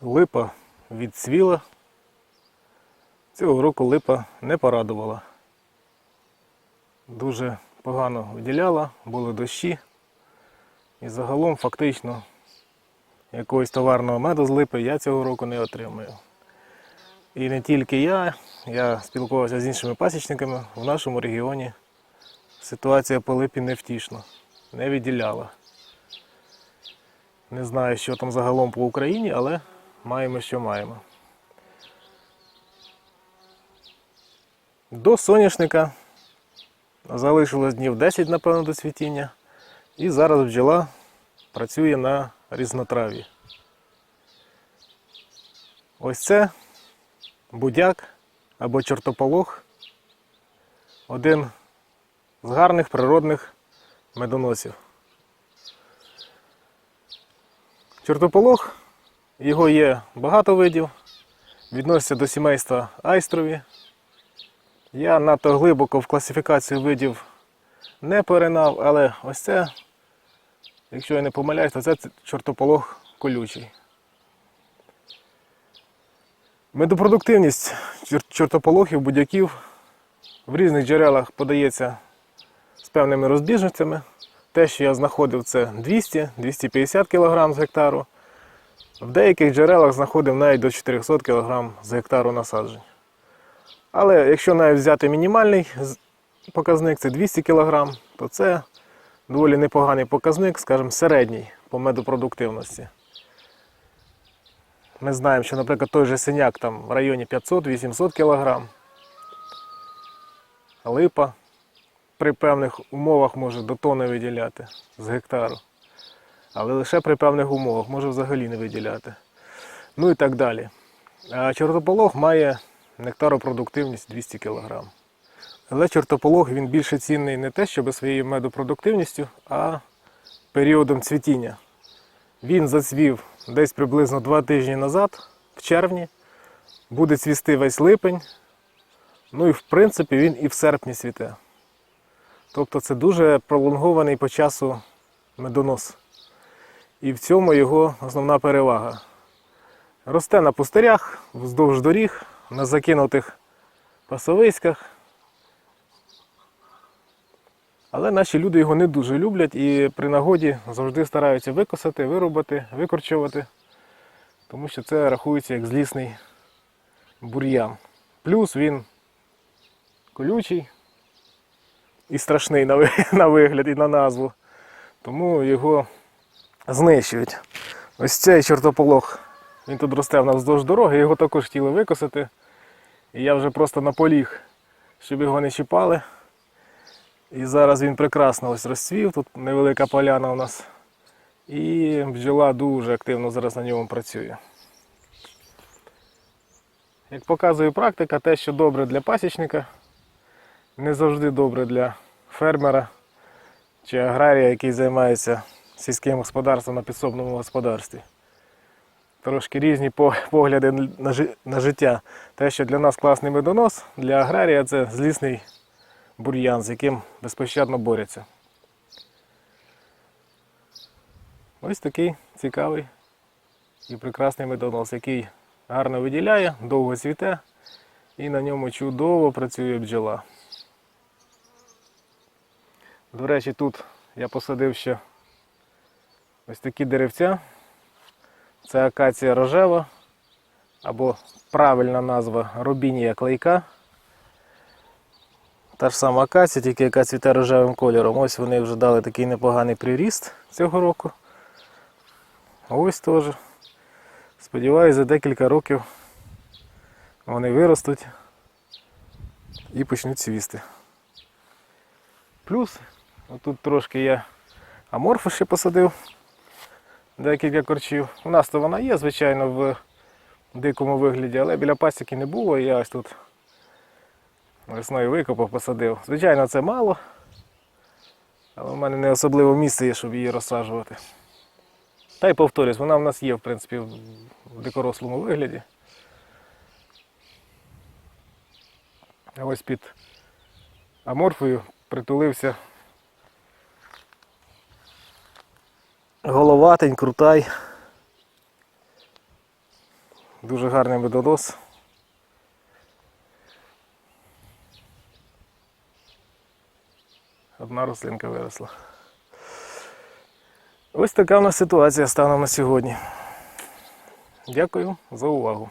Липа відцвіла. Цього року липа не порадувала. Дуже погано виділяла, були дощі. І загалом фактично якогось товарного меду з липи я цього року не отримую. І не тільки я, я спілкувався з іншими пасічниками в нашому регіоні. Ситуація по липі невтішна, не відділяла. Не знаю, що там загалом по Україні, але маємо, що маємо. До соняшника залишилось днів 10, напевно, до цвітіння. І зараз бджола працює на різнотраві. Ось це будяк або чортополох. Один з гарних природних медоносів. Чортополох, його є багато видів, відноситься до сімейства айстрові. Я надто глибоко в класифікацію видів не поринав, але ось це, якщо я не помиляюсь, то це чортополох колючий. Медопродуктивність чор- чортополохів, будяків в різних джерелах подається з певними розбіжностями. Те, що я знаходив, це 200-250 кг з гектару. В деяких джерелах знаходив навіть до 400 кг з гектару насаджень. Але якщо навіть взяти мінімальний показник, це 200 кг, то це доволі непоганий показник, скажімо, середній по медопродуктивності. Ми знаємо, що, наприклад, той же синяк там в районі 500-800 кг. Липа при певних умовах може до тони виділяти з гектару. Але лише при певних умовах може взагалі не виділяти. Ну і так далі. А чортополох має нектаропродуктивність 200 кг. Але чортополох він більше цінний не те, щоб своєю медопродуктивністю, а періодом цвітіння. Він зацвів десь приблизно 2 тижні назад, в червні. Буде цвісти весь липень. Ну і в принципі він і в серпні цвіте. Тобто це дуже пролонгований по часу медонос. І в цьому його основна перевага. Росте на пустирях, вздовж доріг, на закинутих пасовиськах. Але наші люди його не дуже люблять і при нагоді завжди стараються викосати, вирубати, викорчувати, тому що це рахується як злісний бур'ян. Плюс він колючий і страшний на вигляд і на назву. Тому його знищують. Ось цей чортополох, він тут росте в нас вздовж дороги, його також хотіли викосити. І я вже просто наполіг, щоб його не чіпали. І зараз він прекрасно ось розцвів, тут невелика поляна у нас. І бджола дуже активно зараз на ньому працює. Як показує практика, те, що добре для пасічника, не завжди добре для фермера чи аграрія, який займається сільським господарством на підсобному господарстві. Трошки різні погляди на життя. Те, що для нас класний медонос, для аграрія це злісний бур'ян, з яким безпощадно борються. Ось такий цікавий і прекрасний медонос, який гарно виділяє, довго цвіте і на ньому чудово працює бджола. До речі, тут я посадив ще ось такі деревця. Це акація рожева, або правильна назва робінія клейка. Та ж сама акація, тільки яка цвіте рожевим кольором. Ось вони вже дали такий непоганий приріст цього року. Ось теж. Сподіваюсь, за декілька років вони виростуть і почнуть цвісти. Плюс, отут трошки я аморфу ще посадив, декілька корчів. У нас то вона є, звичайно, в дикому вигляді, але біля пасіки не було, і я ось тут весною викопав, посадив. Звичайно, це мало, але в мене не особливо місце є, щоб її розсаджувати. Та й повторюсь, вона в нас є, в принципі, в дикорослому вигляді. А ось під аморфою притулився головатень, крутай. Дуже гарний медонос. Одна рослинка виросла. Ось така в нас ситуація станом на сьогодні. Дякую за увагу.